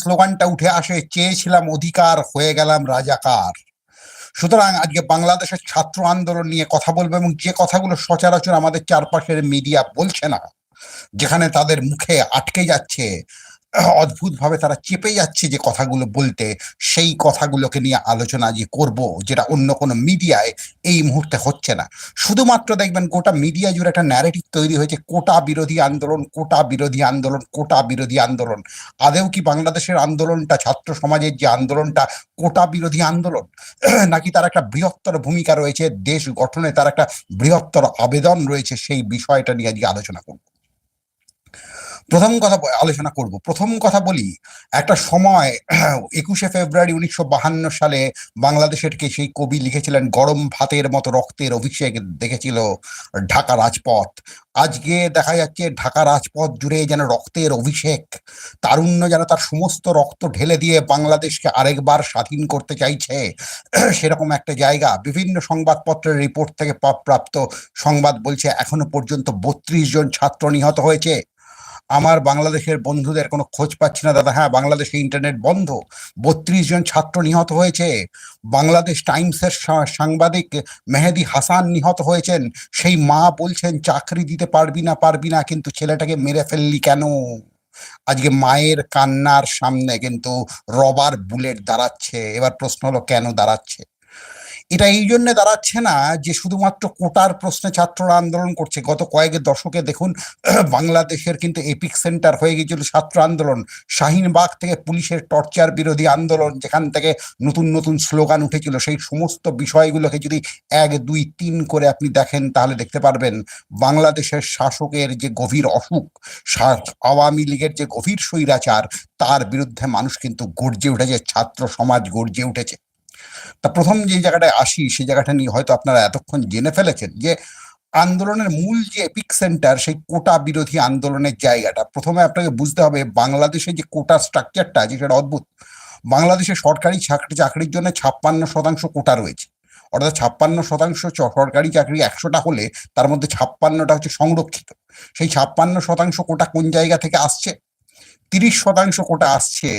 স্লোগানটা উঠে আসে, চেয়েছিলাম অধিকার, হয়ে গেলাম রাজাকার। সুতরাং আজকে বাংলাদেশের ছাত্র আন্দোলন নিয়ে কথা বলব এবং যে কথাগুলো সচরাচর আমাদের চারপাশের মিডিয়া বলছে না, যেখানে তাদের মুখে আটকে যাচ্ছে অদ্ভুত ভাবে তারা চেপে যাচ্ছে যে কথাগুলো বলতে, সেই কথাগুলোকে নিয়ে আলোচনা যে করব, যেটা অন্য কোনো মিডিয়ায় এই মুহূর্তে হচ্ছে না। শুধুমাত্র দেখবেন গোটা মিডিয়া জুড়ে একটা ন্যারেটিভ তৈরি হয়েছে, কোটা বিরোধী আন্দোলন, কোটা বিরোধী আন্দোলন, কোটা বিরোধী আন্দোলন। আদেও কি বাংলাদেশের আন্দোলনটা, ছাত্র সমাজের যে আন্দোলনটা, কোটা বিরোধী আন্দোলন? নাকি তার একটা বৃহত্তর ভূমিকা রয়েছে, দেশ গঠনে তার একটা বৃহত্তর আবেদন রয়েছে, সেই বিষয়টা নিয়ে আজকে আলোচনা করব। প্রথম কথা আলোচনা করব। প্রথম কথা বলি, একটা সময়, একুশে ফেব্রুয়ারি উনিশশো বাহান্ন সালে বাংলাদেশের কে সেই কবি লিখেছিলেন, গরম ভাতের মতো রক্তের অভিষেক দেখেছিল ঢাকা রাজপথ। আজকে দেখা যাচ্ছে ঢাকা রাজপথ জুড়ে যেন রক্তের অভিষেক, তারুণ্য যেন তার সমস্ত রক্ত ঢেলে দিয়ে বাংলাদেশকে আরেকবার স্বাধীন করতে চাইছে। সেরকম একটা জায়গা। বিভিন্ন সংবাদপত্রের রিপোর্ট থেকে প্রাপ্ত সংবাদ বলছে, এখনও পর্যন্ত বত্রিশ জন ছাত্র নিহত হয়েছে। আমার বাংলাদেশের বন্ধুদের কোনো খোঁজ পাচ্ছি না, দাদা। হ্যাঁ বাংলাদেশে ইন্টারনেট বন্ধ। বত্রিশ জন ছাত্র নিহত হয়েছে। বাংলাদেশ টাইমসের সাংবাদিক মেহেদি হাসান নিহত হয়েছেন। সেই মা বলছেন, চাকরি দিতে পারবি না পারবি না, কিন্তু ছেলেটাকে মেরে ফেললি কেন? আজকে মায়ের কান্নার সামনে কিন্তু রবার বুলেট দাঁড়াচ্ছে। এবার প্রশ্ন হলো, কেন দাঁড়াচ্ছে? এটা এই জন্য দাঁড়াচ্ছে না যে শুধুমাত্র কোটার প্রশ্নে ছাত্ররা আন্দোলন করছে। গত কয়েক দশকে দেখুন, বাংলাদেশের কিন্তু এপিক সেন্টার হয়ে গিয়েছিল ছাত্র আন্দোলন। শাহিনবাগ থেকে পুলিশের টর্চার বিরোধী আন্দোলন যেখান থেকে নতুন নতুন স্লোগান উঠেছিল। সেই সমস্ত বিষয়গুলোকে যদি এক, দুই, তিন করে আপনি দেখেন, তাহলে দেখতে পারবেন বাংলাদেশের শাসকের যে গভীর অসুখ আওয়ামী লীগের যে গভীর স্বৈরাচার, তার বিরুদ্ধে মানুষ কিন্তু গর্জে উঠেছে, ছাত্র সমাজ গর্জে উঠেছে। তা প্রথম যে জায়গাটায় আসি সেই জায়গাটা নিয়ে হয়তো আপনারা এতক্ষণ জেনে ফেলেছেন যে আন্দোলনের মূল যে এপিক সেন্টার সেই কোটা বিরোধী আন্দোলনের জায়গাটা। প্রথমে আপনাকে বুঝতে হবে বাংলাদেশে যে কোটা স্ট্রাকচারটা আছে সেটা অদ্ভুত। বাংলাদেশে সরকারি চাকরি, চাকরির জন্য ছাপ্পান্ন শতাংশ কোটা রয়েছে। অর্থাৎ ছাপ্পান্ন শতাংশ সরকারি চাকরি একশোটা হলে তার মধ্যে ছাপ্পান্নটা হচ্ছে সংরক্ষিত। সেই ছাপ্পান্ন শতাংশ কোটা কোন জায়গা থেকে আসছে? তিরিশ শতাংশ কোটা আসছে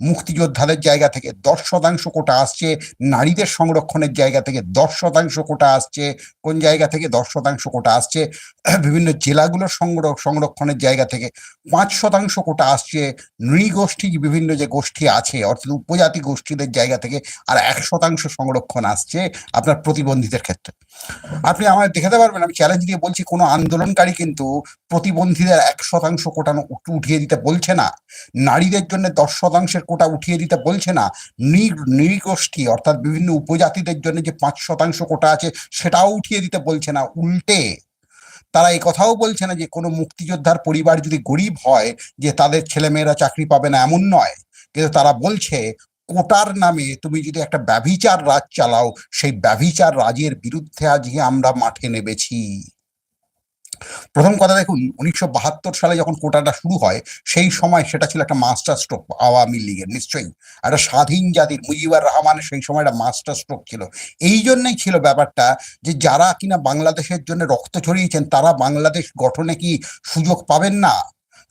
মুক্তিযোদ্ধাদের জায়গা থেকে দশ শতাংশ কোটা আসছে, নারীদের সংরক্ষণের জায়গা থেকে দশ শতাংশ কোটা আসছে, কোন জায়গা থেকে দশ শতাংশ কোটা আসছে, বিভিন্ন জেলাগুলোর সংর- সংরক্ষণের জায়গা থেকে পাঁচ শতাংশ কোটা আসছে, নৃগোষ্ঠী বিভিন্ন যে গোষ্ঠী আছে, অর্থাৎ উপজাতি গোষ্ঠীদের জায়গা থেকে আর এক শতাংশ সংরক্ষণ আসছে আপনার প্রতিবন্ধীদের ক্ষেত্রে। আপনি আমার দেখাতে পারবেন, আমি চ্যালেঞ্জ দিয়ে বলছি, কোনো আন্দোলনকারী কিন্তু প্রতিবন্ধীদের এক শতাংশ কোটা উঠ- উঠিয়ে দিতে বলছে না। নারীদের জন্য দশ শতাংশের কোটা উঠিয়ে দিতে বলছে না নৃগোষ্ঠী অর্থাৎ বিভিন্ন উপজাতিদের জন্য যে পাঁচ শতাংশ কোটা আছে সেটাও উঠিয়ে দিতে বলছে না, উল্টে। তারা এই কথাও বলছে না যে কোনো মুক্তিযোদ্ধার পরিবার যদি গরিব হয় যে তাদের ছেলেমেয়েরা চাকরি পাবে না, এমন নয়। কিন্তু তারা বলছে, কোটার নামে তুমি যদি একটা ব্যভিচার রাজ চালাও, সেই ব্যভিচার রাজের বিরুদ্ধে আজকে আমরা মাঠে নেমেছি। প্রথম কথা দেখুন, উনিশশো বাহাত্তর সালে যখন কোটাটা শুরু হয়, সেই সময় সেটা ছিল একটা মাস্টার স্ট্রোক আওয়ামী লীগের, নিশ্চয়ই? একটা স্বাধীন জাতির, মুজিবুর রহমানের সেই সময় একটা মাস্টার স্ট্রোক ছিল। এই জন্যই ছিল ব্যাপারটা যে, যারা কিনা বাংলাদেশের জন্য রক্ত ছড়িয়েছেন, তারা বাংলাদেশ গঠনে কি সুযোগ পাবেন না?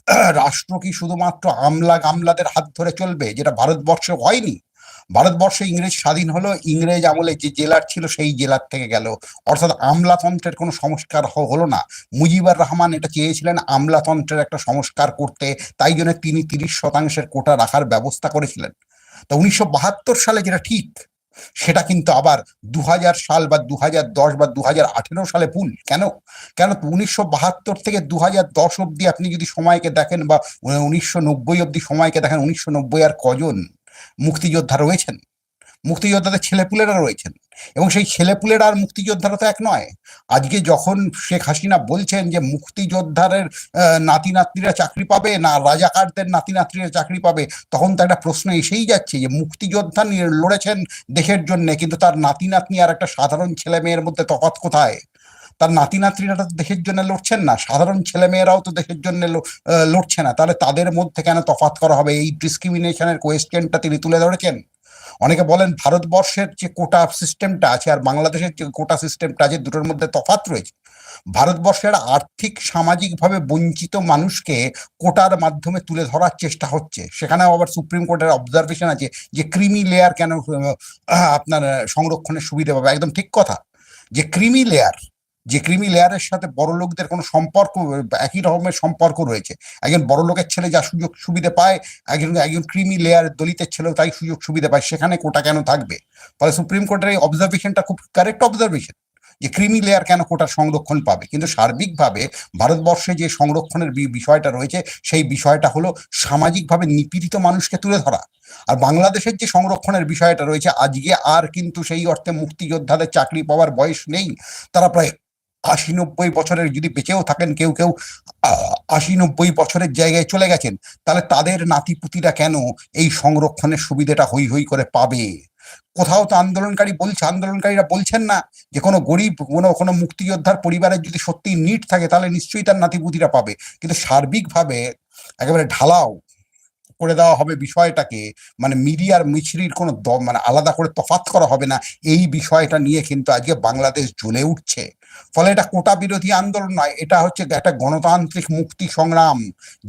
রাষ্ট্র কি শুধুমাত্র আমলা গামলাদের হাত ধরে চলবে, যেটা ভারতবর্ষে হয়নি? ভারতবর্ষে ইংরেজ স্বাধীন হলো, ইংরেজ আমলে যে জেলার ছিল সেই জেলার থেকে গেল। অর্থাৎ আমলাতন্ত্রের কোনো সংস্কার হলো না। মুজিবুর রহমান এটা চেয়েছিলেন আমলাতন্ত্রের একটা সংস্কার করতে, তাই জন্য তিনি তিরিশ শতাংশের কোটা রাখার ব্যবস্থা করেছিলেন। তো উনিশশো বাহাত্তর সালে যেটা ঠিক, সেটা কিন্তু আবার দু হাজার সাল বা দু দশ বা দু আঠেরো সালে ভুল। কেন? কেন উনিশশো বাহাত্তর থেকে দু হাজার দশ অব্দি আপনি যদি সময়কে দেখেন বা, উনিশশো নব্বই অব্দি সময়কে দেখেন, উনিশশো নব্বই আর কজন? মুক্তিযোদ্ধা রয়েছেন। মুক্তিযোদ্ধাদের ছেলেপুলেরা রয়েছেন। এবং সেই ছেলেপুলেরা আর মুক্তিযোদ্ধারা তো এক নয়। আজকে যখন শেখ হাসিনা বলছেন যে মুক্তিযোদ্ধারের নাতি নাতনিরা চাকরি পাবে না রাজাকারদের নাতি নাতনিরা চাকরি পাবে, তখন তো একটা প্রশ্ন এসেই যাচ্ছে যে মুক্তিযোদ্ধা লড়েছেন দেশের জন্য, কিন্তু তার নাতি নাতনি আর একটা সাধারণ ছেলে মেয়ের মধ্যে তফাৎ কোথায়? তার নাতি নাতনিরা তো দেশের জন্য লড়ছেন না, সাধারণ ছেলে মেয়েরাও তো দেশের জন্য লড়ছে না। তাহলে তাদের মধ্যে কেন তফাৎ করা হবে? এই ডিসক্রিমিনেশনের কোয়েশ্চেনটা তিনি তুলে ধরেছেন? অনেকে বলেন ভারতবর্ষের যে কোটা সিস্টেমটা আছে আর বাংলাদেশের যে কোটা সিস্টেমটা আছে, দুটোর মধ্যে তফাৎ রয়েছে। ভারতবর্ষের আর্থিক, সামাজিকভাবে বঞ্চিত মানুষকে কোটার মাধ্যমে তুলে ধরার চেষ্টা হচ্ছে। সেখানে আবার সুপ্রিম কোর্টের অবজারভেশন আছে যে ক্রিমি লেয়ার কেন আপনার সংরক্ষণের সুবিধা পাবে? একদম ঠিক কথা। যে ক্রিমি লেয়ার যে ক্রিমি লেয়ারের সাথে বড় লোকদের কোনো সম্পর্ক, একই রকমের সম্পর্ক রয়েছে। একজন বড় লোকের ছেলে যা সুযোগ সুবিধা পায়, একজন একজন ক্রিমি লেয়ার দলিতের ছেলেও তাই সুযোগ সুবিধা পায়। সেখানে কোটা কেন থাকবে? ফলে সুপ্রিম কোর্টের এই অবজারভেশনটা খুব কারেক্ট অবজারভেশন যে ক্রিমি লেয়ার কেন কোটা সংরক্ষণ পাবে? কিন্তু সার্বিকভাবে ভারতবর্ষে যে সংরক্ষণের বিষয়টা রয়েছে, সেই বিষয়টা হলো সামাজিকভাবে নিপীড়িত মানুষকে তুলে ধরা। আর বাংলাদেশের যে সংরক্ষণের বিষয়টা রয়েছে, আজকে আর কিন্তু সেই অর্থে মুক্তিযোদ্ধাদের চাকরি পাওয়ার বয়স নেই। তারা প্রায় আশি নব্বই বছরের যদি বেঁচেও থাকেন, কেউ কেউ আশি নব্বই বছরের জায়গায় চলে গেছেন, তাহলে তাদের নাতিপুতিরা কেন এই সংরক্ষণের সুবিধাটা হই হই করে পাবে? কোথাও তো আন্দোলনকারী বলছে, আন্দোলনকারীরা বলছেন না যে কোনো গরিব, কোনো কোনো মুক্তিযোদ্ধার পরিবারের যদি সত্যি নিট থাকে, তাহলে নিশ্চয়ই তার নাতিপুতিরা পাবে। কিন্তু সার্বিকভাবে একেবারে ঢালাও করে দেওয়া হবে বিষয়টাকে মানে মিডিয়ার মিছরির কোনো মানে আলাদা করে তফাৎ করা হবে না, এই বিষয়টা নিয়ে কিন্তু আজকে বাংলাদেশ জ্বলে উঠছে। ফলে এটা কোটা বিরোধী আন্দোলন নয়, এটা হচ্ছে একটা গণতান্ত্রিক মুক্তি সংগ্রাম।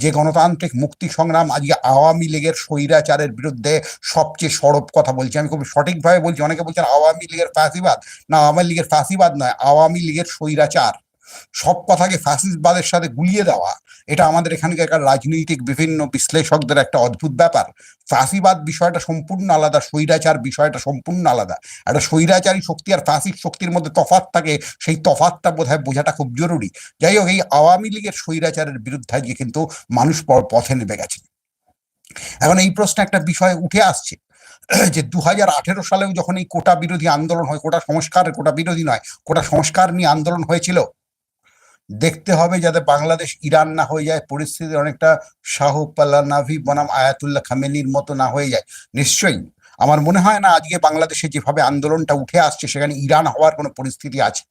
যে গণতান্ত্রিক মুক্তি সংগ্রাম আজকে আওয়ামী লীগের স্বৈরাচারের বিরুদ্ধে সবচেয়ে সরব কথা বলছি। আমি খুব সঠিকভাবে বলছি, অনেকে বলছেন আওয়ামী লীগের ফ্যাসিবাদ। না, আওয়ামী লীগের ফ্যাসিবাদ নয়, আওয়ামী লীগের স্বৈরাচার। সব কথাকে ফ্যাসিসবাদের সাথে গুলিয়ে দেওয়া, এটা আমাদের এখানকার রাজনৈতিক বিভিন্ন বিশ্লেষকদের একটা অদ্ভুত ব্যাপার। ফ্যাসিবাদ বিষয়টা সম্পূর্ণ আলাদা, স্বৈরাচার বিষয়টা সম্পূর্ণ আলাদা। একটা স্বৈরাচারী শক্তি আর ফ্যাসিক শক্তির মধ্যে তফাত থাকে, সেই তফাৎটা বোধহয় বোঝাটা খুব জরুরি। যাই হোক, এই আওয়ামী লীগের স্বৈরাচারের বিরুদ্ধে আজকে কিন্তু মানুষ পথে নেমে গেছে এখন এই প্রশ্নে একটা বিষয় উঠে আসছে, যে দু হাজার আঠেরো সালেও যখন এই কোটা বিরোধী আন্দোলন হয়, কোটা সংস্কার, কোটা বিরোধী নয়, কোটা সংস্কার নিয়ে আন্দোলন হয়েছিল দেখতে হবে যাতে বাংলাদেশ ইরান না হয়ে যায়, পরিস্থিতি অনেকটা শাহ পাল্লানাভি বনাম আয়াতুল্লাহ খামেনির মতো না হয়ে যায়। নিশ্চয়ই, আমার মনে হয় না আজকে বাংলাদেশে যেভাবে আন্দোলনটা উঠে আসছে, সেখানে ইরান হওয়ার কোনো পরিস্থিতি আছে।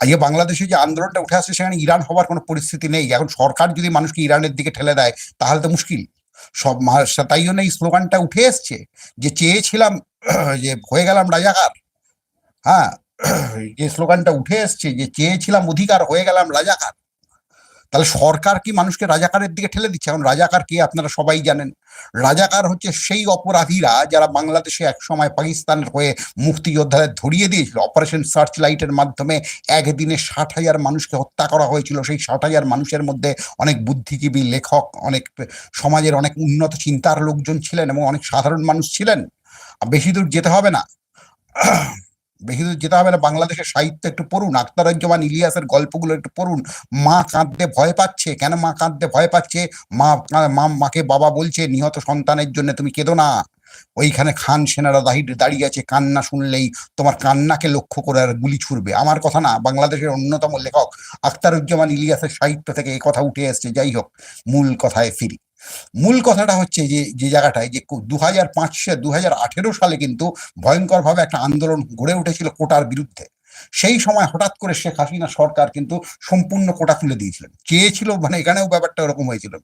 আজকে বাংলাদেশে যে আন্দোলনটা উঠে আসছে, সেখানে ইরান হওয়ার কোনো পরিস্থিতি নেই। এখন সরকার যদি মানুষকে ইরানের দিকে ঠেলে দেয়, তাহলে তো মুশকিল। সব তাই জন্য এই স্লোগানটা উঠে এসছে যে, চেয়েছিলাম, যে, হয়ে গেলাম রাজাকার। হ্যাঁ যে স্লোগানটা উঠে এসছে যে চেয়েছিলাম অধিকার, হয়ে গেলাম রাজাকার। তাহলে সরকার কি মানুষকে রাজাকারের দিকে ঠেলে দিচ্ছে? এখন রাজাকার কে? আপনারা সবাই জানেন। রাজাকার হচ্ছে সেই অপরাধীরা যারা বাংলাদেশে এক সময় পাকিস্তানের হয়ে মুক্তিযোদ্ধাদের ধরিয়ে দিয়েছিল। অপারেশন সার্চ লাইটের মাধ্যমে একদিনে ষাট হাজার মানুষকে হত্যা করা হয়েছিল। সেই ষাট হাজার মানুষের মধ্যে অনেক বুদ্ধিজীবী, লেখক, অনেক সমাজের অনেক উন্নত চিন্তার লোকজন ছিলেন এবং অনেক সাধারণ মানুষ ছিলেন। বেশি দূর যেতে হবে না। বেশি যেতে হবে না, বাংলাদেশের সাহিত্য একটু পড়ুন আখতারুজ্জামান ইলিয়াসের গল্পগুলো একটু পড়ুন। মা কাঁদতে ভয় পাচ্ছে, কেন মা কাঁদতে ভয় পাচ্ছে? মা মা, মাকে বাবা বলছে, নিহত সন্তানের জন্য তুমি কেঁদো না। ওইখানে খান সেনারা দাঁড়িয়ে আছে, কান্না শুনলেই তোমার কান্নাকে লক্ষ্য করে আর গুলি ছুড়বে। আমার কথা না, বাংলাদেশের অন্যতম লেখক আখতারুজ্জামান ইলিয়াসের সাহিত্য থেকে এই কথা উঠে এসছে। যাই হোক, মূল কথায় ফিরি। মূল কথাটা হচ্ছে যে যে জায়গাটায় যে দু হাজার পাঁচ দু হাজার আঠেরো সালে কিন্তু ভয়ঙ্করভাবে একটা আন্দোলন গড়ে উঠেছিল কোটার বিরুদ্ধে। সেই সময় হঠাৎ করে শেখ হাসিনা সরকার কিন্তু সম্পূর্ণ কোটা তুলে দিয়েছিলেন। চেয়েছিল মানে এখানেও ব্যাপারটা ওরকম হয়েছিল,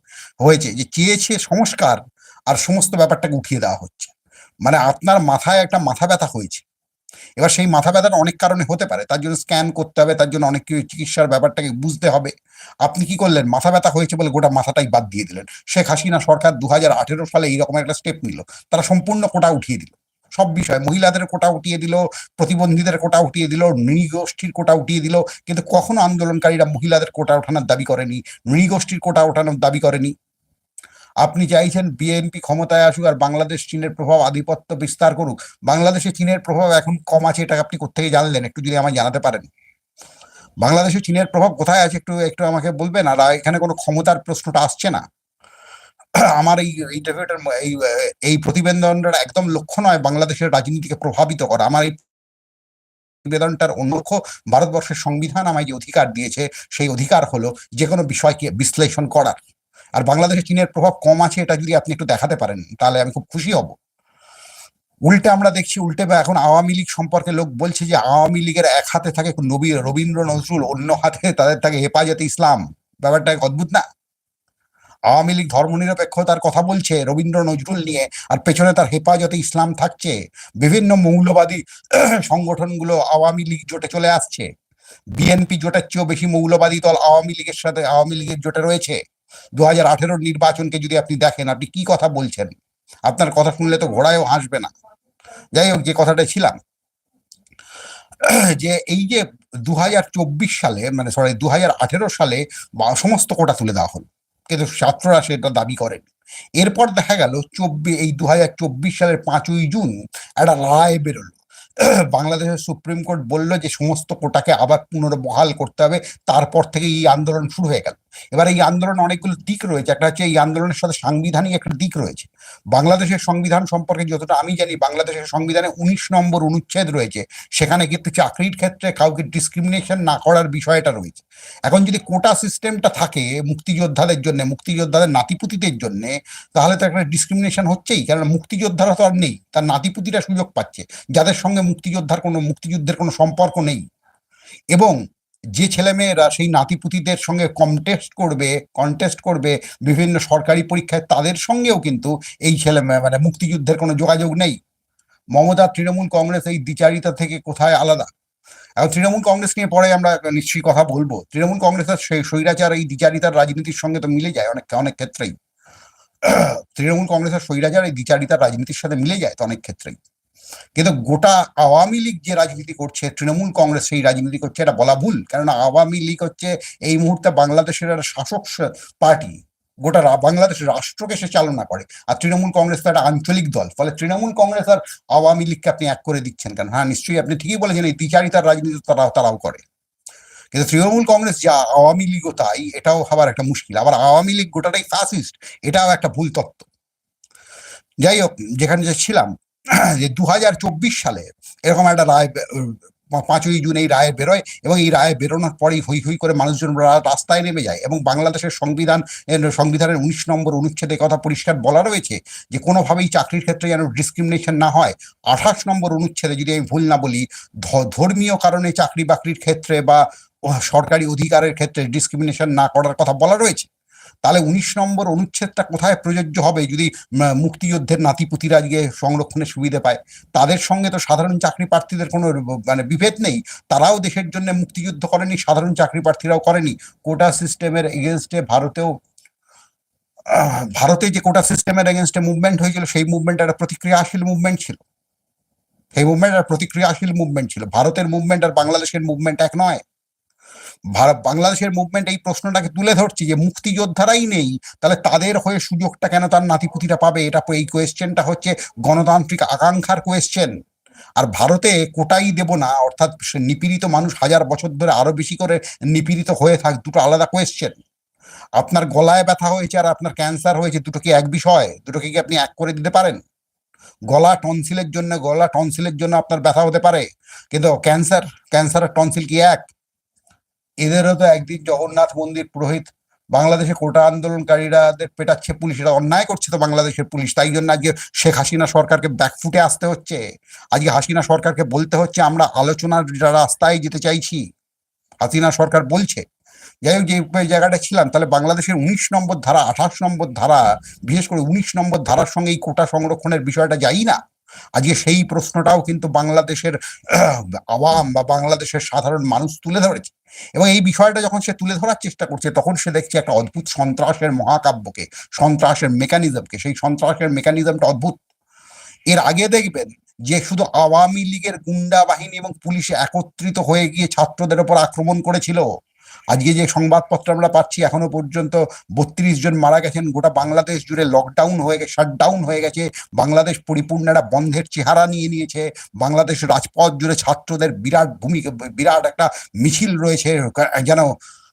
হয়েছে যে চেয়েছে সংস্কার আর সমস্ত ব্যাপারটাকে উঠিয়ে দেওয়া হচ্ছে। মানে আপনার মাথায় একটা মাথা ব্যথা হয়েছে। এবার সেই মাথা ব্যথাটা অনেক কারণে হতে পারে। তার জন্য স্ক্যান করতে হবে, তার জন্য অনেক চিকিৎসার ব্যাপারটাকে বুঝতে হবে। আপনি কি করলেন? মাথা ব্যথা হয়েছে বলে গোটা মাথাটাই বাদ দিয়ে দিলেন। শেখ হাসিনা সরকার দু হাজার আঠেরো সালে এইরকম একটা স্টেপ নিল। তারা সম্পূর্ণ কোটা উঠিয়ে দিল। সব বিষয় মহিলাদের কোটা উঠিয়ে দিল, প্রতিবন্ধীদের কোটা উঠিয়ে দিল, নৃগোষ্ঠীর কোটা উঠিয়ে দিল। কিন্তু কখনো আন্দোলনকারীরা মহিলাদের কোটা ওঠানোর দাবি করেনি, নৃগোষ্ঠীর কোটা ওঠানোর দাবি করেনি। আপনি চাইছেন বিএনপি ক্ষমতায় আসুক আর বাংলাদেশ চীনের প্রভাব আধিপত্য বিস্তার করুক, বাংলাদেশে চীনের প্রভাব এখন কম আছে এটা আপনি কোথেকে জানলেন? একটু যদি আমায় জানাতে পারেন। বাংলাদেশে চীনের প্রভাব কোথায় আছে একটু একটু আমাকে বলবেন? আর এখানে কোনো ক্ষমতার প্রশ্নটা আসছে না? আমার এই ইন্টারভিউটার এই এই প্রতিবেদনটার একদম লক্ষ্য নয়, বাংলাদেশের রাজনীতিকে প্রভাবিত করা। আমার এই প্রতিবেদনটার অন্য লক্ষ্য, ভারতবর্ষের সংবিধান আমায় যে অধিকার দিয়েছে, সেই অধিকার হলো যে কোনো বিষয়কে বিশ্লেষণ করার আর বাংলাদেশে চীনের প্রভাব কম আছে, এটা যদি আপনি একটু দেখাতে পারেন, তাহলে আমি খুব খুশি হব। উল্টে আমরা দেখছি, উল্টে বা এখন আওয়ামী লীগ সম্পর্কে লোক বলছে যে আওয়ামী লীগের এক হাতে থাকে নবী রবীন্দ্র নজরুল, অন্য হাতে তাদের থাকে হেফাজতে ইসলাম। ব্যাপারটা অদ্ভুত না? আওয়ামী লীগ ধর্মনিরপেক্ষতার কথা বলছে, রবীন্দ্র নজরুল নিয়ে, আর পেছনে তার হেফাজতে ইসলাম থাকছে। বিভিন্ন মৌলবাদী সংগঠনগুলো আওয়ামী লীগ জোটে চলে আসছে। বিএনপি জোটের চেয়েও বেশি মৌলবাদী দল আওয়ামী লীগের সাথে, আওয়ামী লীগের জোটে রয়েছে। দু হাজার আঠেরোর নির্বাচনকে যদি আপনি দেখেন, আপনি কি কথা বলছেন? আপনার কথা শুনলে তো ঘোড়ায়ও হাসবে না। যাই হোক, যে কথাটা ছিলাম, যে এই যে দু হাজার চব্বিশ সালে মানে সরি দু হাজার আঠেরো সালে সমস্ত কোটা তুলে দেওয়া হলো। কিন্তু ছাত্ররা সেটা দাবি করেন। এরপর দেখা গেল চব্বিশ এই দু হাজার চব্বিশ সালের পাঁচই জুন একটা রায় বেরোলো। বাংলাদেশের সুপ্রিম কোর্ট বলল যে সমস্ত কোটাকে আবার পুনর্বহাল করতে হবে, তারপর থেকে এই আন্দোলন শুরু হয়ে গেল। এবার এই আন্দোলন অনেকগুলো দিক রয়েছে। একটা হচ্ছে এই আন্দোলনের সাথে সাংবিধানিক একটা দিক রয়েছে। বাংলাদেশের সংবিধান সম্পর্কে যতটা আমি জানি, বাংলাদেশের সংবিধানে উনিশ নম্বর অনুচ্ছেদ রয়েছে। সেখানে কিন্তু চাকরির ক্ষেত্রে কাউকে ডিসক্রিমিনেশন না করার বিষয়টা রয়েছে। এখন যদি কোটা সিস্টেমটা থাকে মুক্তিযোদ্ধাদের জন্য, মুক্তিযোদ্ধাদের নাতিপুতিদের জন্য, তাহলে তো একটা ডিসক্রিমিনেশন হচ্ছেই। কারণ মুক্তিযোদ্ধারা তো আর নেই, তার নাতিপুতিরা সুযোগ পাচ্ছে। যাদের সঙ্গে মুক্তিযোদ্ধার কোনো, মুক্তিযুদ্ধের কোনো সম্পর্ক নেই। এবং যে ছেলেমেয়েরা সেই নাতিপুতিদের সঙ্গে কন্টেস্ট করবে কন্টেস্ট করবে, বিভিন্ন সরকারি পরীক্ষায় তাদের সঙ্গেও কিন্তু এই ছেলে মানে মুক্তিযুদ্ধের কোনো যোগাযোগ নেই। মমতা তৃণমূল কংগ্রেস এই দ্বিচারিতা থেকে কোথায় আলাদা? এখন তৃণমূল কংগ্রেস নিয়ে পরে আমরা নিশ্চয়ই কথা বলব। তৃণমূল কংগ্রেসের স্বৈরাচার এই দ্বিচারিতার রাজনীতির সঙ্গে তো মিলে যায় অনেক অনেক ক্ষেত্রেই। তৃণমূল কংগ্রেসের স্বৈরাচার এই দ্বিচারিতার রাজনীতির সাথে মিলে যায় তো অনেক ক্ষেত্রেই। কিন্তু গোটা আওয়ামী লীগ যে রাজনীতি করছে, তৃণমূল কংগ্রেস সেই রাজনীতি করছে, এটা বলা ভুল। কেননা আওয়ামী লীগ হচ্ছে এই মুহূর্তে বাংলাদেশের একটা শাসক পার্টি। গোটা বাংলাদেশের রাষ্ট্রকে সে চালনা করে। আর তৃণমূল কংগ্রেস তো একটা আঞ্চলিক দল। ফলে তৃণমূল কংগ্রেস আর আওয়ামী লীগকে আপনি এক করে দিচ্ছেন কেন? হ্যাঁ নিশ্চয়ই আপনি ঠিকই বলেছেন, এই দ্বিচারিতার রাজনীতি তারা তারাও করে। কিন্তু তৃণমূল কংগ্রেস যা আওয়ামী লীগও তাই, এটাও হবার একটা মুশকিল। আবার আওয়ামী লীগ গোটাটাই ফ্যাসিস্ট এটাও একটা ভুল তত্ত্ব। যাই হোক, যেখানে যে ছিলাম যে দু হাজার চব্বিশ সালে এরকম একটা রায়, পাঁচই জুন এই রায় বেরোয় এবং এই রায় বেরোনোর পরেই হই হই করে মানুষজন রাস্তায় নেমে যায় এবং বাংলাদেশের সংবিধান সংবিধানের উনিশ নম্বর অনুচ্ছেদে কথা পরিষ্কার বলা রয়েছে যে কোনোভাবেই চাকরির ক্ষেত্রে যেন ডিসক্রিমিনেশন না হয়। আঠাশ নম্বর অনুচ্ছেদে যদি আমি ভুল না বলি ধর্মীয় কারণে চাকরি বাকরির ক্ষেত্রে বা সরকারি অধিকারের ক্ষেত্রে ডিসক্রিমিনেশন না করার কথা বলা রয়েছে। তাহলে উনিশ নম্বর অনুচ্ছেদটা কোথায় প্রযোজ্য হবে যদি মুক্তিযুদ্ধের নাতিপুতিরা গিয়ে সংরক্ষণের সুবিধা পায়? তাদের সঙ্গে তো সাধারণ চাকরি প্রার্থীদের কোনো মানে বিভেদ নেই। তারাও দেশের জন্য মুক্তিযুদ্ধ করেনি, সাধারণ চাকরি প্রার্থীরাও করেনি। কোটা সিস্টেমের এগেনস্টে ভারতেও ভারতে যে কোটা সিস্টেমের এগেনস্টে মুভমেন্ট হয়েছিল, সেই মুভমেন্ট একটা প্রতিক্রিয়াশীল মুভমেন্ট ছিল। সেই মুভমেন্ট একটা প্রতিক্রিয়াশীল মুভমেন্ট ছিল। ভারতের মুভমেন্ট আর বাংলাদেশের মুভমেন্ট এক নয়। বাংলাদেশের মুভমেন্ট এই প্রশ্নটাকে তুলে ধরছি যে মুক্তিযোদ্ধারাই নেই, তাহলে তাদের হয়ে সুযোগটা কেন তার নাতিপুতিটা পাবে? এটা এই কোয়েশ্চেনটা হচ্ছে গণতান্ত্রিক আকাঙ্ক্ষার কোয়েশ্চেন আর ভারতে কোটাই দেব না, অর্থাৎ নিপীড়িত মানুষ হাজার বছর ধরে আরও বেশি করে নিপীড়িত হয়ে থাক, দুটো আলাদা কোয়েশ্চেন আপনার গলায় ব্যথা হয়েছে আর আপনার ক্যান্সার হয়েছে, দুটো কি এক বিষয়? দুটোকে কি আপনি এক করে দিতে পারেন? গলা টনসিলের জন্য, গলা টনসিলের জন্য আপনার ব্যথা হতে পারে, কিন্তু ক্যান্সার ক্যান্সার টনসিল কি এক? এদেরও তো একদিন জগন্নাথ মন্দির পুরোহিত বাংলাদেশে কোটা আন্দোলনকারীরা পেটাচ্ছে পুলিশ এটা অন্যায় করছে তো বাংলাদেশের পুলিশ। তাই জন্য আজকে শেখ হাসিনা সরকারকে ব্যাকফুটে আসতে হচ্ছে। আজকে হাসিনা সরকারকে বলতে হচ্ছে, আমরা আলোচনার রাস্তায় যেতে চাইছি। হাসিনা সরকার বলছে, যাই হোক, যে জায়গাটা ছিলাম, তাহলে বাংলাদেশের উনিশ নম্বর ধারা, আঠাশ নম্বর ধারা, বিশেষ করে উনিশ নম্বর ধারার সঙ্গে এই কোটা সংরক্ষণের বিষয়টা যাই না, আজকে সেই প্রশ্নটাও কিন্তু বাংলাদেশের আওয়াম বা বাংলাদেশের সাধারণ মানুষ তুলে ধরেছে। এবং এই বিষয়টা যখন সে তুলে ধরার চেষ্টা করছে, তখন সে দেখছে একটা অদ্ভুত সন্ত্রাসের মহাকাব্যকে, সন্ত্রাসের মেকানিজমকে সেই সন্ত্রাসের মেকানিজমটা অদ্ভুত। এর আগে দেখবেন যে শুধু আওয়ামী লীগের গুন্ডা বাহিনী এবং পুলিশে একত্রিত হয়ে গিয়ে ছাত্রদের ওপর আক্রমণ করেছিল। আজকে যে সংবাদপত্র আমরা পাচ্ছি, এখনও পর্যন্ত বত্রিশ জন মারা গেছেন। গোটা বাংলাদেশ জুড়ে লকডাউন হয়ে গেছে শাটডাউন হয়ে গেছে। বাংলাদেশ পরিপূর্ণ একটা বন্ধের চেহারা নিয়ে নিয়েছে। বাংলাদেশ রাজপথ জুড়ে ছাত্রদের বিরাট ভূমিকা বিরাট একটা মিছিল রয়েছে, যেন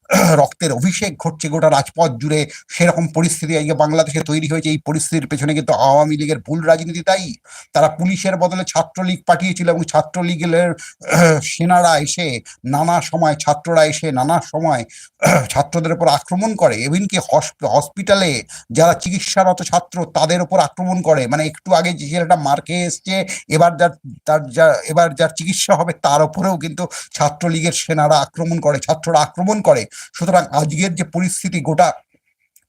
রক্তের অভিষেক ঘটছে গোটা রাজপথ জুড়ে। সেরকম পরিস্থিতি আজকে বাংলাদেশে তৈরি হয়েছে। এই পরিস্থিতির পেছনে কিন্তু আওয়ামী লীগের ভুল রাজনীতি তাই তারা পুলিশের বদলে ছাত্রলীগ পাঠিয়েছিল এবং ছাত্রলীগের সেনারা এসে নানা সময়, ছাত্ররা এসে নানা সময় ছাত্রদের উপর আক্রমণ করে। এমনকি হসপ- হসপিটালে যারা চিকিৎসারত ছাত্র তাদের উপর আক্রমণ করে। মানে একটু আগে যে ছেলেটা মার খেয়ে এসছে, এবার যার, তার যা, এবার যার চিকিৎসা হবে তার উপরেও কিন্তু ছাত্রলীগের সেনারা আক্রমণ করে, ছাত্ররা আক্রমণ করে। সুতরাং আজকের যে পরিস্থিতি গোটা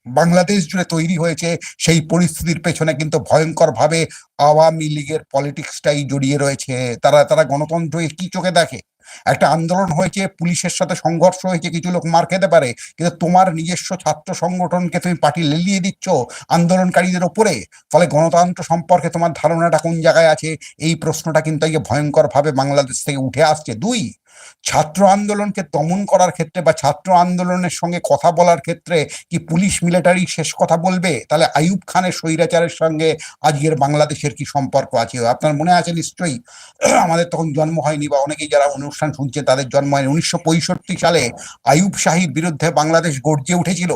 বাংলাদেশ জুড়ে তৈরি হয়েছে, সেই পরিস্থিতির পেছনে কিন্তু ভয়ঙ্কর ভাবে আওয়ামী লীগের পলিটিক্সটাই জড়িয়ে রয়েছে। তারা তারা গণতন্ত্র কি চোখে দেখে? একটা আন্দোলন হয়েছে, পুলিশের সাথে সংঘর্ষ হয়েছে, কিছু লোক মার খেতে পারে, কিন্তু তোমার নিজস্ব ছাত্র সংগঠনকে তুমি পার্টি লেলিয়ে দিচ্ছ আন্দোলনকারীদের ওপরে? ফলে গণতন্ত্র সম্পর্কে তোমার ধারণাটা কোন জায়গায় আছে? এই প্রশ্নটা কিন্তু ভয়ঙ্করভাবে বাংলাদেশ থেকে উঠে আসছে। দুই ছাত্র আন্দোলনকে দমন করার ক্ষেত্রে বা ছাত্র আন্দোলনের সঙ্গে কথা বলার ক্ষেত্রে কি পুলিশ মিলিটারি শেষ কথা বলবে? তাহলে আইয়ুব খানের স্বৈরাচারের সঙ্গে আজকের বাংলাদেশের কি সম্পর্ক আছে? আপনার মনে আছে নিশ্চয়ই? আমাদের তখন জন্ম হয়নি বা অনেকেই যারা অনুষ্ঠান শুনছে তাদের জন্ম হয়নি। উনিশশো পঁয়ষট্টি সালে আইয়ুব শাহির বিরুদ্ধে বাংলাদেশ গর্জে উঠেছিল।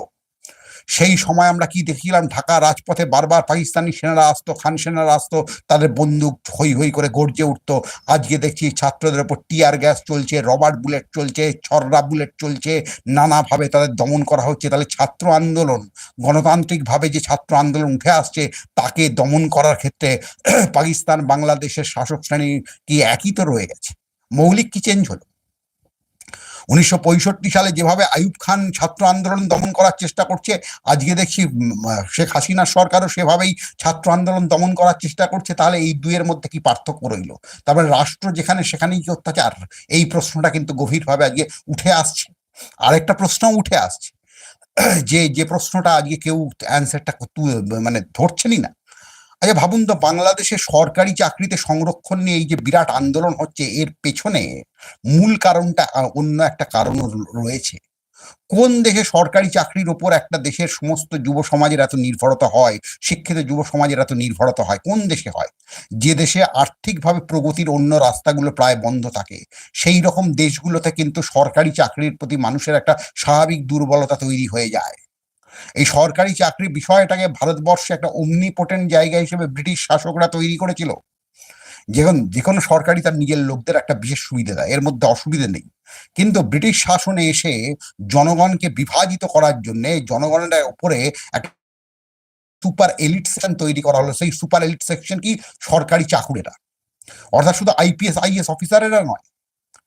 সেই সময় আমরা কি দেখিলাম? ঢাকা রাজপথে বারবার পাকিস্তানি সেনারা আসতো, খান সেনারা আসতো, তাদের বন্দুক হই হই করে গর্জে উঠতো। আজকে দেখছি ছাত্রদের উপর টিয়ার গ্যাস চলছে, রবার্ট বুলেট চলছে, ছররা বুলেট চলছে, নানাভাবে তাদের দমন করা হচ্ছে। তাহলে ছাত্র আন্দোলন, গণতান্ত্রিকভাবে যে ছাত্র আন্দোলন উঠে আসছে, তাকে দমন করার ক্ষেত্রে পাকিস্তান, বাংলাদেশের শাসক শ্রেণি কি একই তো রয়ে গেছে? মৌলিক কি চেঞ্জ হলো? উনিশশো পঁয়ষট্টি সালে যেভাবে আইয়ুব খান ছাত্র আন্দোলন দমন করার চেষ্টা করছে, আজকে দেখছি শেখ হাসিনার সরকারও সেভাবেই ছাত্র আন্দোলন দমন করার চেষ্টা করছে, তাহলে এই দুইয়ের মধ্যে কি পার্থক্য রইল? তারপরে রাষ্ট্র যেখানে সেখানেই কি অত্যাচার? এই প্রশ্নটা কিন্তু গভীরভাবে আজকে উঠে আসছে। আরেকটা প্রশ্ন উঠে আসছে। যে যে প্রশ্নটা আজকে কেউ অ্যান্সারটা মানে ধরছেনই না। আচ্ছা ভাবুন তো, বাংলাদেশে সরকারি চাকরিতে সংরক্ষণ নিয়ে এই যে বিরাট আন্দোলন হচ্ছে, এর পেছনে মূল কারণটা অন্য একটা কারণ রয়েছে। কোন দেশে সরকারি চাকরির ওপর একটা দেশের সমস্ত যুব সমাজের এত নির্ভরতা হয়, শিক্ষিত যুব সমাজের এত নির্ভরতা হয়, কোন দেশে হয়? যে দেশে আর্থিকভাবে প্রগতির অন্য রাস্তাগুলো প্রায় বন্ধ থাকে, সেই রকম দেশগুলোতে কিন্তু সরকারি চাকরির প্রতি মানুষের একটা স্বাভাবিক দুর্বলতা তৈরি হয়ে যায়। এই সরকারি চাকরি বিষয়টাকে ভারতবর্ষে একটা অমনিপোটেন্ট জায়গা হিসেবে ব্রিটিশ শাসকরা তৈরি করেছিল। যেমন যে কোনো সরকারি তার নিজের লোকদের একটা বিশেষ সুবিধা দেয়, এর মধ্যে অসুবিধে নেই। কিন্তু ব্রিটিশ শাসনে এসে জনগণকে বিভাজিত করার জন্য জনগণের উপরে একটা সুপার এলিট সেকশন তৈরি করা হলো। সেই সুপার এলিট সেকশন কি? সরকারি চাকুরেরা। অর্থাৎ শুধু আইপিএস আইএস অফিসারেরা নয়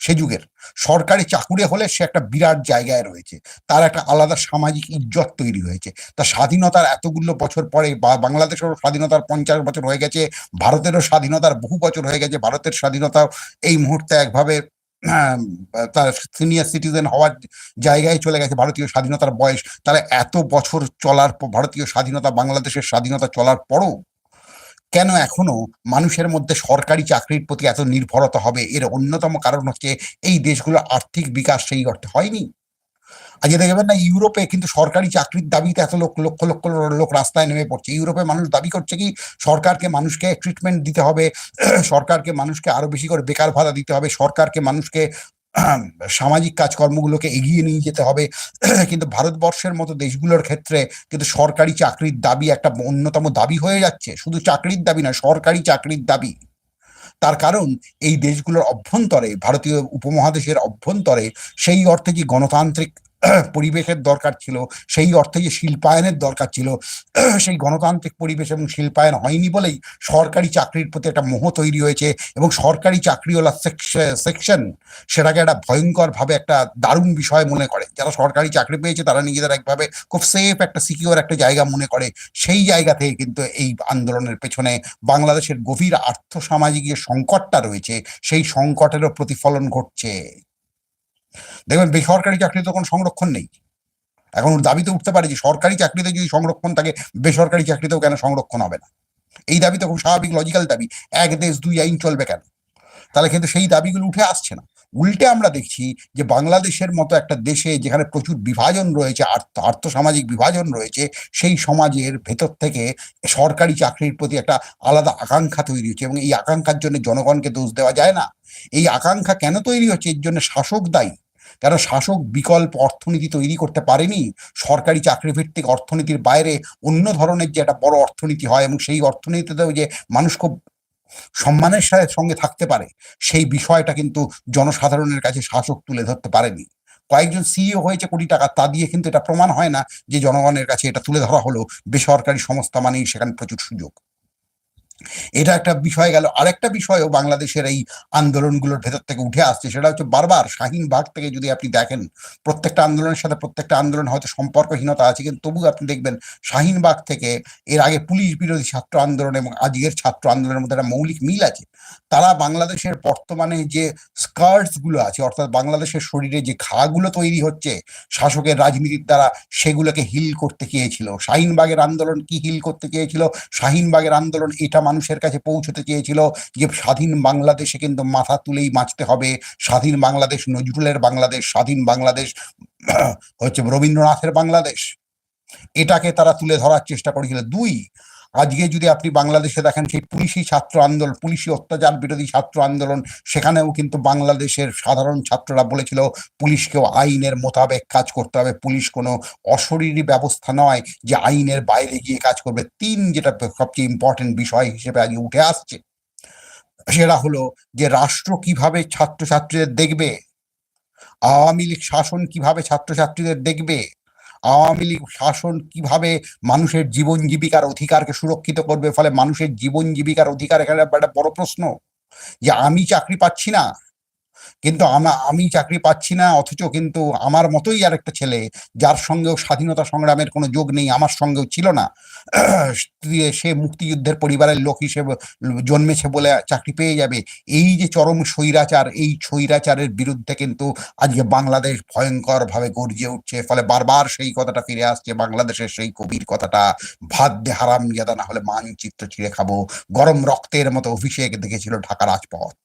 সে যুগের। সরকারি চাকুরে হলে সে একটা বিরাট জায়গায় রয়েছে। তার একটা আলাদা সামাজিক ইজ্জত তৈরি হয়েছে। তা স্বাধীনতার এতগুলো বছর পরে বাংলাদেশেরও স্বাধীনতার পঞ্চাশ বছর হয়ে গেছে, ভারতেরও স্বাধীনতার বহু বছর হয়ে গেছে, ভারতের স্বাধীনতা এই মুহূর্তে একভাবে তার সিনিয়র সিটিজেন হওয়ার জায়গায় চলে গেছে ভারতীয় স্বাধীনতার বয়স। তাহলে এত বছর চলার ভারতীয় স্বাধীনতা, বাংলাদেশের স্বাধীনতা চলার পরও কেন এখনও মানুষের মধ্যে সরকারি চাকরির প্রতি এত নির্ভরতা হবে? এর অন্যতম কারণ হচ্ছে এই দেশগুলোর আর্থিক বিকাশ সেই অর্থে হয়নি। আজকে দেখবেন না, ইউরোপে কিন্তু সরকারি চাকরির দাবিতে এত লোক, লক্ষ লক্ষ লোক রাস্তায় নেমে পড়ছে। ইউরোপে মানুষ দাবি করছে কি, সরকারকে মানুষকে ট্রিটমেন্ট দিতে হবে, সরকারকে মানুষকে আরও বেশি করে বেকার ভাতা দিতে হবে, সরকারকে মানুষকে সামাজিক কাজকর্মগুলোকে এগিয়ে নিয়ে যেতে হবে। কিন্তু ভারতবর্ষের মতো দেশগুলোর ক্ষেত্রে কিন্তু সরকারি চাকরির দাবি একটা অন্যতম দাবি হয়ে যাচ্ছে। শুধু চাকরির দাবি না সরকারি চাকরির দাবি। তার কারণ এই দেশগুলোর অভ্যন্তরে, ভারতীয় উপমহাদেশের অভ্যন্তরে সেই অর্থে যে গণতান্ত্রিক পরিবেশের দরকার ছিল, সেই অর্থে যে শিল্পায়নের দরকার ছিল, সেই গণতান্ত্রিক পরিবেশ এবং শিল্পায়ন হয়নি বলেই সরকারি চাকরির প্রতি একটা মোহ তৈরি হয়েছে এবং সরকারি চাকরিওয়ালা সেকশন সেটাকে একটা ভয়ঙ্করভাবে একটা দারুণ বিষয় মনে করে। যারা সরকারি চাকরি পেয়েছে তারা নিজেদের একভাবে খুব সেফ একটা সিকিউর একটা জায়গা মনে করে। সেই জায়গা থেকে কিন্তু এই আন্দোলনের পেছনে বাংলাদেশের গভীর আর্থসামাজিক যে সংকটটা রয়েছে, সেই সংকটেরও প্রতিফলন ঘটছে। দেখবেন বেসরকারি চাকরিতে কোনো সংরক্ষণ নেই। এখন দাবিতে উঠতে পারে যে সরকারি চাকরিতে যদি সংরক্ষণ থাকে, বেসরকারি চাকরিতেও কেন সংরক্ষণ হবে না? এই দাবি তো খুব স্বাভাবিক লজিক্যাল দাবি। এক দেশ, দুই আইন চলবে কেন? তাহলে কিন্তু সেই দাবিগুলো উঠে আসছে না। উল্টে আমরা দেখছি যে বাংলাদেশের মতো একটা দেশে যেখানে প্রচুর বিভাজন রয়েছে, আর্থ, আর্থসামাজিক বিভাজন রয়েছে, সেই সমাজের ভেতর থেকে সরকারি চাকরির প্রতি একটা আলাদা আকাঙ্ক্ষা তৈরি হচ্ছে এবং এই আকাঙ্ক্ষার জন্য জনগণকে দোষ দেওয়া যায় না। এই আকাঙ্ক্ষা কেন তৈরি হচ্ছে? এর জন্য শাসক দায়ী কারণ শাসক বিকল্প অর্থনীতি তৈরি করতে পারেনি? সরকারি চাকরি ভিত্তিক অর্থনীতির বাইরে অন্য ধরনের যে একটা বড় অর্থনীতি হয় এবং সেই অর্থনীতিতেও যে মানুষ খুব সম্মানের সাথে সঙ্গে থাকতে পারে, সেই বিষয়টা কিন্তু জনসাধারণের কাছে শাসক তুলে ধরতে পারেনি। কয়েকজন সিইও হয়েছে কোটি টাকা, তা দিয়ে কিন্তু এটা প্রমাণ হয় না যে জনগণের কাছে এটা তুলে ধরা হলো। বেসরকারি সংস্থা মানেই সেখানে প্রচুর সুযোগ। এটা একটা বিষয় গেল। আরেকটা বিষয়ও বাংলাদেশের এই আন্দোলনগুলোর ভেতর থেকে উঠে আসছে, সেটা হচ্ছে বারবার শাহিন বাগ থেকে যদি আপনি দেখেন, প্রত্যেকটা আন্দোলনের সাথে প্রত্যেকটা আন্দোলন হয়তো সম্পর্কহীনতা আছে, কিন্তু তবু আপনি দেখবেন শাহিন বাগ থেকে এর আগে পুলিশ বিরোধী ছাত্র আন্দোলন এবং আজকের ছাত্র আন্দোলনের মধ্যে একটা মৌলিক মিল আছে। তারা বাংলাদেশের বর্তমানে যে স্কার্টসগুলো আছে, অর্থাৎ বাংলাদেশের শরীরে যে ঘাগুলো তৈরি হচ্ছে, শাসকের রাজনীতির দ্বারা সেগুলোকে হিল করতে চেয়েছিল। শাহিনবাগের আন্দোলন কি হিল করতে চেয়েছিল? শাহিনবাগের আন্দোলন এটা মানুষের কাছে পৌঁছতে চেয়েছিল যে স্বাধীন বাংলাদেশে কিন্তু মাথা তুলেই বাঁচতে হবে। স্বাধীন বাংলাদেশ, নজরুলের বাংলাদেশ, স্বাধীন বাংলাদেশ, হচ্ছে রবীন্দ্রনাথের বাংলাদেশ। এটাকে তারা তুলে ধরার চেষ্টা করেছিল। দুই আজকে যদি আপনি বাংলাদেশে দেখেন সেই পুলিশি ছাত্র আন্দোলন, পুলিশি অত্যাচার বিরোধী ছাত্র আন্দোলন, সেখানেও কিন্তু বাংলাদেশের সাধারণ ছাত্ররা বলেছিল, পুলিশকেও আইনের মোতাবেক কাজ করতে হবে। পুলিশ কোনো অশরীরী ব্যবস্থা নয় যে আইনের বাইরে গিয়ে কাজ করবে। তিন যেটা সবচেয়ে ইম্পর্টেন্ট বিষয় হিসেবে আগে উঠে আসছে, সেটা হলো যে রাষ্ট্র কীভাবে ছাত্রছাত্রীদের দেখবে? আওয়ামী লীগ শাসন কীভাবে ছাত্রছাত্রীদের দেখবে? আওয়ামী লীগ শাসন কীভাবে মানুষের জীবন জীবিকার অধিকারকে সুরক্ষিত করবে? ফলে মানুষের জীবন জীবিকার অধিকার এখানে একটা বড় প্রশ্ন। যে আমি চাকরি পাচ্ছি না কিন্তু আমি চাকরি পাচ্ছি না, অথচ কিন্তু আমার মতোই আর একটা ছেলে, যার সঙ্গেও স্বাধীনতা সংগ্রামের কোনো যোগ নেই, আমার সঙ্গেও ছিল না। সে মুক্তিযুদ্ধের পরিবারের লোক হিসেবে জন্মেছে বলে চাকরি পেয়ে যাবে। এই যে চরম স্বৈরাচার, এই স্বৈরাচারের বিরুদ্ধে কিন্তু আজকে বাংলাদেশ ভয়ঙ্করভাবে গর্জে উঠছে, ফলে বারবার সেই কথাটা ফিরে আসছে, বাংলাদেশের সেই কবির কথাটা, ভাত দে হারাম ইয়াদা না হলে মানচিত্র ছিঁড়ে খাব। গরম রক্তের মতো অভিষেক দেখেছিল ঢাকা রাজপথ।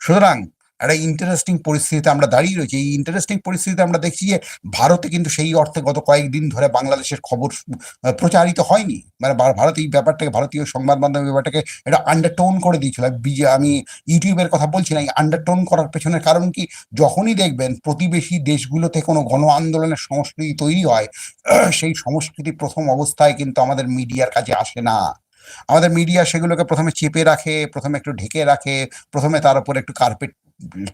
সুতরাং একটা ইন্টারেস্টিং পরিস্থিতিতে আমরা দাঁড়িয়ে রয়েছি। এই ইন্টারেস্টিং পরিস্থিতিতে আমরা দেখছি যে ভারতে কিন্তু সেই অর্থে গত কয়েকদিন ধরে বাংলাদেশের খবর প্রচারিত হয়নি। মানে ভারত এই ব্যাপারটাকে, ভারতীয় সংবাদ মাধ্যম ব্যাপারটাকে এটা আন্ডারটোন করে দিয়েছিল। আমি ইউটিউবের কথা বলছি না, এই আন্ডারটোন করার পেছনের কারণ কি? যখনই দেখবেন প্রতিবেশী দেশগুলোতে কোনো গণ আন্দোলনের সংস্কৃতি তৈরি হয়, সেই সংস্কৃতি প্রথম অবস্থায় কিন্তু আমাদের মিডিয়ার কাছে আসে না। আমাদের মিডিয়া সেগুলোকে প্রথমে চেপে রাখে, প্রথমে একটু ঢেকে রাখে, প্রথমে তার উপর একটু কার্পেট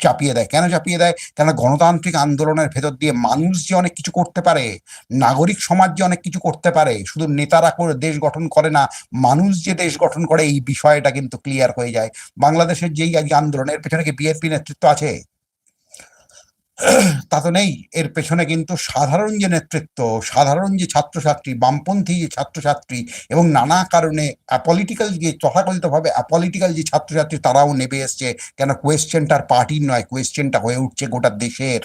চাপিয়ে দেয়। কেন চাপিয়ে দেয়? কেন গণতান্ত্রিক আন্দোলনের ভেতর দিয়ে মানুষ যে অনেক কিছু করতে পারে, নাগরিক সমাজ যে অনেক কিছু করতে পারে, শুধু নেতারা করে দেশ গঠন করে না, মানুষ যে দেশ গঠন করে, এই বিষয়টা কিন্তু ক্লিয়ার হয়ে যায়। বাংলাদেশের যেই আন্দোলনের পেছনে কি বিএনপি নেতৃত্ব আছে? তা তো নেই। এর পেছনে কিন্তু সাধারণ যে নেতৃত্ব, সাধারণ যে ছাত্রছাত্রী, বামপন্থী যে ছাত্রছাত্রী এবং নানা কারণে অ্যাপলিটিক্যাল যে তথাকথিতভাবে অ্যাপলিটিক্যাল যে ছাত্রছাত্রী তারাও নেবে এসছে। কেন কোয়েশ্চেনটার পার্টির নয় কোয়েশ্চেনটা হয়ে উঠছে গোটা দেশের।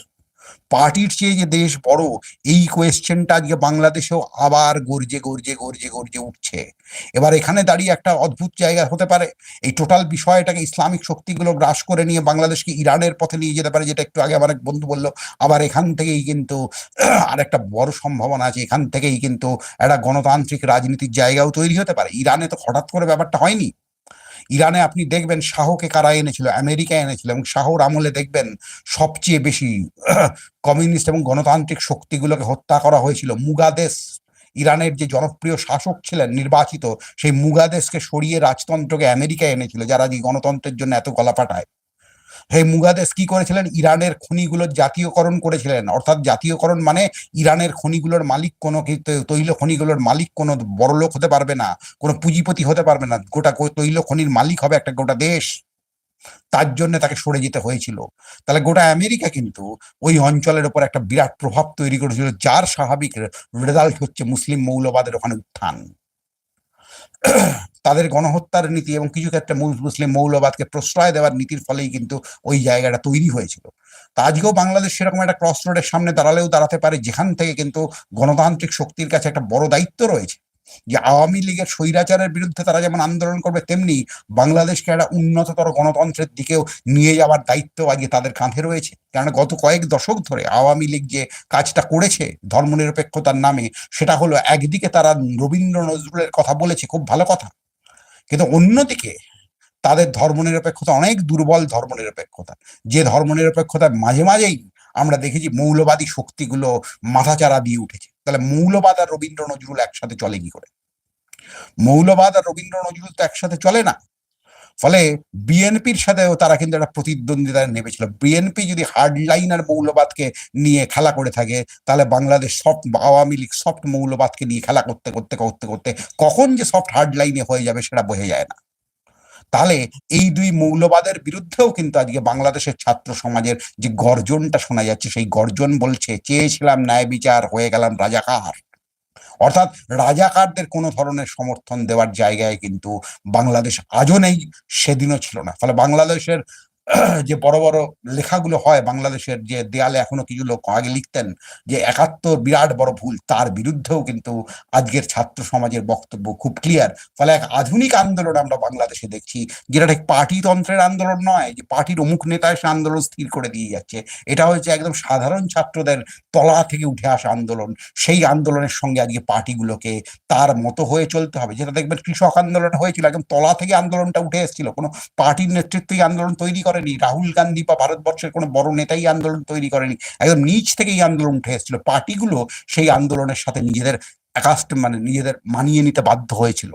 পার্টির চেয়ে যে দেশ বড়, এই কোয়েশ্চেনটা আজকে বাংলাদেশেও আবার গর্জে গর্জে গর্জে গর্জে উঠছে। এবার এখানে দাঁড়িয়ে একটা অদ্ভুত জায়গা হতে পারে। এই টোটাল বিষয়টাকে ইসলামিক শক্তিগুলো গ্রাস করে নিয়ে বাংলাদেশকে ইরানের পথে নিয়ে যেতে পারে, যেটা একটু আগে আমার এক বন্ধু বলল। আবার এখান থেকেই কিন্তু আর একটা বড় সম্ভাবনা আছে। এখান থেকেই কিন্তু একটা গণতান্ত্রিক রাজনীতির জায়গাও তৈরি হতে পারে। ইরানে তো হঠাৎ করে ব্যাপারটা হয়নি। ইরানে আপনি দেখবেন শাহকে কারা এনেছিল? আমেরিকা এনেছিল এবং শাহর আমলে দেখবেন সবচেয়ে বেশি কমিউনিস্ট এবং গণতান্ত্রিক শক্তিগুলোকে হত্যা করা হয়েছিল। মুগাদেশ, ইরানের যে জনপ্রিয় শাসক ছিলেন, নির্বাচিত, সেই মুগাদেশকে সরিয়ে রাজতন্ত্রকে আমেরিকা এনেছিল, যারা যে গণতন্ত্রের জন্য এত গলা পাঠায় হে মুগাদেস কি করেছিলেন? ইরানের খনিগুলোর জাতীয়করণ করেছিলেন। অর্থাৎ জাতীয়করণ মানে ইরানের খনিগুলোর মালিক কোনো তৈল খনিগুলোর মালিক কোনো বড় লোক হতে পারবে না, কোনো পুঁজিপতি হতে পারবে না। গোটা তৈল খনির মালিক হবে একটা গোটা দেশ। তার জন্য তাকে সরে যেতে হয়েছিল। তাহলে গোটা আমেরিকা কিন্তু ওই অঞ্চলের ওপর একটা বিরাট প্রভাব তৈরি করেছিল, যার স্বাভাবিক রেজাল্ট হচ্ছে মুসলিম মৌলবাদের ওখানে উত্থান। তাদের গণহত্যার নীতি এবং কিছু ক্ষেত্রে মুসলিম মৌলবাদকে প্রশ্রয় দেওয়ার নীতির ফলেই কিন্তু ওই জায়গাটা তৈরি হয়েছিল। তা আজকেও বাংলাদেশ সেরকম একটা ক্রস রোডের সামনে দাঁড়ালেও দাঁড়াতে পারে, যেখান থেকে কিন্তু গণতান্ত্রিক শক্তির কাছে একটা বড় দায়িত্ব রয়েছে। যে আওয়ামী লীগের স্বৈরাচারের বিরুদ্ধে তারা যেমন আন্দোলন করবে, তেমনি বাংলাদেশকে একটা উন্নততর গণতন্ত্রের দিকেও নিয়ে যাওয়ার দায়িত্ব আজকে তাদের কাঁধে রয়েছে। কেননা গত কয়েক দশক ধরে আওয়ামী লীগ যে কাজটা করেছে ধর্মনিরপেক্ষতার নামে, সেটা হলো একদিকে তারা রবীন্দ্র নজরুলের কথা বলেছে, খুব ভালো কথা। কিন্তু অন্যদিকে তাদের ধর্মনিরপেক্ষতা অনেক দুর্বল ধর্মনিরপেক্ষতা। যে ধর্মনিরপেক্ষতা মাঝে মাঝেই আমরা দেখেছি মৌলবাদী শক্তিগুলো মাথাচাড়া দিয়ে উঠেছে। তাহলে মৌলবাদ আর রবীন্দ্র নজরুল একসাথে চলে কি করে? মৌলবাদ আর রবীন্দ্র নজরুল তো একসাথে চলে না। ফলে বিএনপির সাথেও তারা কিন্তু একটা প্রতিদ্বন্দ্বিতায় নেমেছিল। বিএনপি যদি হার্ডলাইন আর মৌলবাদকে নিয়ে খেলা করে থাকে, তাহলে বাংলাদেশ সফট আওয়ামী লীগ সফট মৌলবাদকে নিয়ে খেলা করতে করতে করতে করতে কখন যে সফট হার্ডলাইনে হয়ে যাবে সেটা বোঝা যায় না। তাহলে এই দুই মৌলবাদের বিরুদ্ধেও কিন্তু আজকে বাংলাদেশের ছাত্র সমাজের যে গর্জনটা শোনা যাচ্ছে, সেই গর্জন বলছে, চেয়েছিলাম ন্যায় বিচার, হয়ে গেলাম রাজাকার। অর্থাৎ রাজাকারদের কোনো ধরনের সমর্থন দেওয়ার জায়গায় কিন্তু বাংলাদেশ আজও নেই, সেদিনও ছিল না। ফলে বাংলাদেশের যে বড় বড় লেখাগুলো হয় বাংলাদেশের যে দেয়ালে এখনও কিছু লোক আগে লিখতেন, যে একাত্তর বিরাট বড় ভুল, তার বিরুদ্ধেও কিন্তু আজকের ছাত্র সমাজের বক্তব্য খুব ক্লিয়ার ফলে এক আধুনিক আন্দোলন আমরা বাংলাদেশে দেখছি, যেটা ঠিক পার্টিতন্ত্রের আন্দোলন নয়, যে পার্টির অমুক নেতা এসে আন্দোলন স্থির করে দিয়ে যাচ্ছে। এটা হচ্ছে একদম সাধারণ ছাত্রদের তলা থেকে উঠে আসা আন্দোলন। সেই আন্দোলনের সঙ্গে আজকে পার্টিগুলোকে তার মতো হয়ে চলতে হবে। যেটা দেখবেন কৃষক আন্দোলন হয়েছিল, একদম তলা থেকে আন্দোলনটা উঠে এসেছিল। কোনো পার্টির নেতৃত্বই আন্দোলন তৈরি করেনি, রাহুল গান্ধী বা ভারতবর্ষের কোনো বড় নেতাই আন্দোলন তৈরি করেনি। একদম নিচ থেকেই আন্দোলন উঠে এসেছিল। পার্টিগুলো সেই আন্দোলনের সাথে নিজেদের একাস্ট মানে নিজেদের মানিয়ে নিতে বাধ্য হয়েছিল।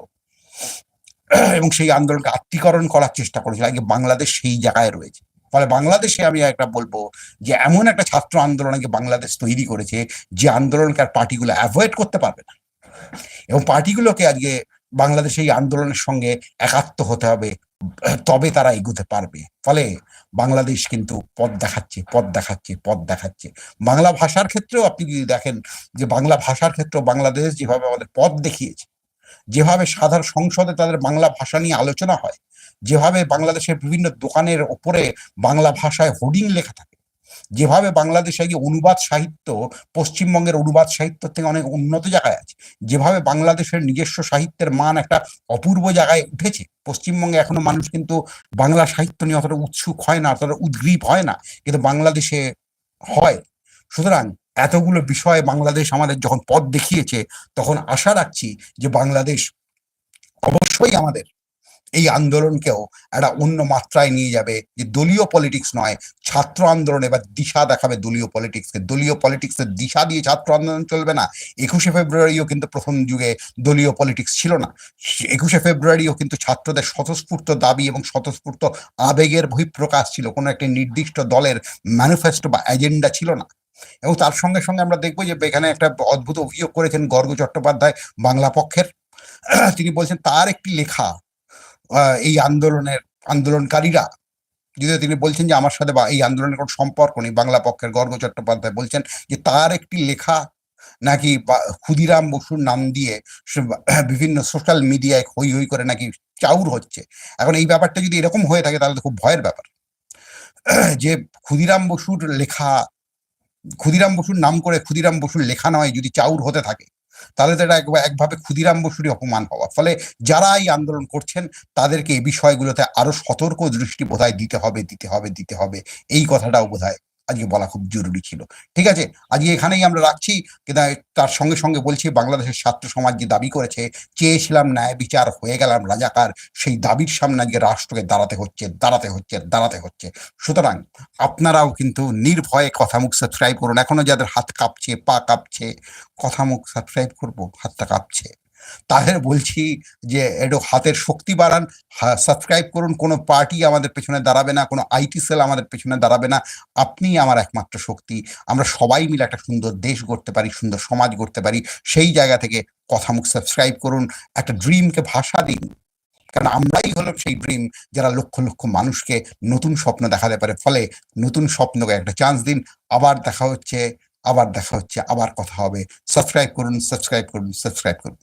এবং সেই আন্দোলনকে আত্মীকরণ করার চেষ্টা করেছিল। আগে বাংলাদেশ সেই জায়গায় রয়েছে। ফলে বাংলাদেশে আমি একটা বলব যে, এমন একটা ছাত্র আন্দোলন আগে বাংলাদেশ তৈরি করেছে যে আন্দোলনকে আর পার্টিগুলো অ্যাভয়েড করতে পারবে না। এবং পার্টিগুলোকে আজকে বাংলাদেশে এই আন্দোলনের সঙ্গে একাত্ম হতে হবে। তবে তারা এগুতে পারবে। ফলে বাংলাদেশ কিন্তু পথ দেখাচ্ছে পথ দেখাচ্ছে পথ দেখাচ্ছে। বাংলা ভাষার ক্ষেত্রেও আপনি যদি দেখেন যে বাংলা ভাষার ক্ষেত্রেও বাংলাদেশ যেভাবে আমাদের পথ দেখিয়েছে, যেভাবে সাধারণ সংসদে তাদের বাংলা ভাষা নিয়ে আলোচনা হয়, যেভাবে বাংলাদেশের বিভিন্ন দোকানের ওপরে বাংলা ভাষায় হোর্ডিং লেখা থাকে যেভাবে বাংলাদেশে গিয়ে অনুবাদ সাহিত্য, পশ্চিমবঙ্গের অনুবাদ সাহিত্য থেকে অনেক উন্নত জায়গায় আছে, যেভাবে বাংলাদেশের নিজস্ব সাহিত্যের মান একটা অপূর্ব জায়গায় উঠেছে, পশ্চিমবঙ্গে এখনও মানুষ কিন্তু বাংলা সাহিত্য নিয়ে অতটা উৎসুক হয় না, অতটা উদ্গ্রীব হয় না, কিন্তু বাংলাদেশে হয়। সুতরাং এতগুলো বিষয়ে বাংলাদেশ আমাদের যখন পথ দেখিয়েছে, তখন আশা রাখছি যে বাংলাদেশ অবশ্যই আমাদের এই আন্দোলনকেও একটা অন্য মাত্রায় নিয়ে যাবে। যে দলীয় পলিটিক্স নয়, ছাত্র আন্দোলন এবার দিশা দেখাবে দলীয় পলিটিক্সকে দলীয় পলিটিক্সের দিশা দিয়ে ছাত্র আন্দোলন চলবে না। একুশে ফেব্রুয়ারিও কিন্তু প্রথম যুগে দলীয় পলিটিক্স ছিল না। একুশে ফেব্রুয়ারিও কিন্তু ছাত্রদের স্বতঃস্ফূর্ত দাবি এবং স্বতঃস্ফূর্ত আবেগের বহিঃপ্রকাশ ছিল। কোনো একটি নির্দিষ্ট দলের ম্যানিফেস্টো বা এজেন্ডা ছিল না। এবং তার সঙ্গে সঙ্গে আমরা দেখব যে এখানে একটা অদ্ভুত অভিযোগ করেছেন গর্গ চট্টোপাধ্যায় বাংলা পক্ষের। তিনি বলছেন, তার একটি লেখা এই আন্দোলনের, আন্দোলনকারীরা, যদিও তিনি বলছেন যে আমার সাথে বা, এই আন্দোলনের কোনো সম্পর্ক নেই, বাংলা পক্ষের গর্গ চট্টোপাধ্যায় বলছেন যে তার একটি লেখা নাকি ক্ষুদিরাম বসুর নাম দিয়ে বিভিন্ন সোশ্যাল মিডিয়ায় হই হই করে নাকি চাউর হচ্ছে। এখন এই ব্যাপারটা যদি এরকম হয়ে থাকে তাহলে তো খুব ভয়ের ব্যাপার। যে ক্ষুদিরাম বসুর লেখা, ক্ষুদিরাম বসুর নাম করে ক্ষুদিরাম বসুর লেখা নয় যদি চাউর হতে থাকে তাহলে তো এটা একভাবে ক্ষুদিরাম বসুরই অপমান হওয়া। ফলে যারা এই আন্দোলন করছেন, তাদেরকে এই বিষয়গুলোতে আরও সতর্ক দৃষ্টি বোধহয় দিতে হবে দিতে হবে দিতে হবে। এই কথাটাও বোধহয় আজকে বলা খুব জরুরি ছিল। ঠিক আছে? আজকে এখানেই আমরা রাখছি। তার সঙ্গে সঙ্গে বলছি, বাংলাদেশের ছাত্র সমাজ যে দাবি করেছে, চেয়েছিলাম ন্যায় বিচার, হয়ে গেলাম রাজাকার, সেই দাবির সামনে আজকে রাষ্ট্রকে দাঁড়াতে হচ্ছে দাঁড়াতে হচ্ছে দাঁড়াতে হচ্ছে। সুতরাং আপনারাও কিন্তু নির্ভয়ে কথা মুখ সাবস্ক্রাইব করুন। এখনও যাদের হাত কাঁপছে, পা কাঁপছে কথা মুখ সাবস্ক্রাইব করব, হাতটা কাঁপছে। তাদের বলছি যে একটু হাতের শক্তি বাড়ান সাবস্ক্রাইব করুন, কোনো পার্টি আমাদের পেছনে দাঁড়াবে না, কোনো আইটি সেল আমাদের পেছনে দাঁড়াবে না, আপনি আমার একমাত্র শক্তি, আমরা সবাই মিলে একটা সুন্দর দেশ গড়তে পারি, সুন্দর সমাজ গড়তে পারি, সেই জায়গা থেকে কথা মুখ সাবস্ক্রাইব করুন, একটা ড্রিমকে ভাষা দিন। কারণ আমরাই হলো সেই ড্রিম, যারা লক্ষ লক্ষ মানুষকে নতুন স্বপ্ন দেখাতে পারে, ফলে নতুন স্বপ্নকে একটা চান্স দিন, আবার দেখা হচ্ছে, আবার দেখা হচ্ছে, আবার কথা হবে। সাবস্ক্রাইব করুন সাবস্ক্রাইব করুন সাবস্ক্রাইব করুন।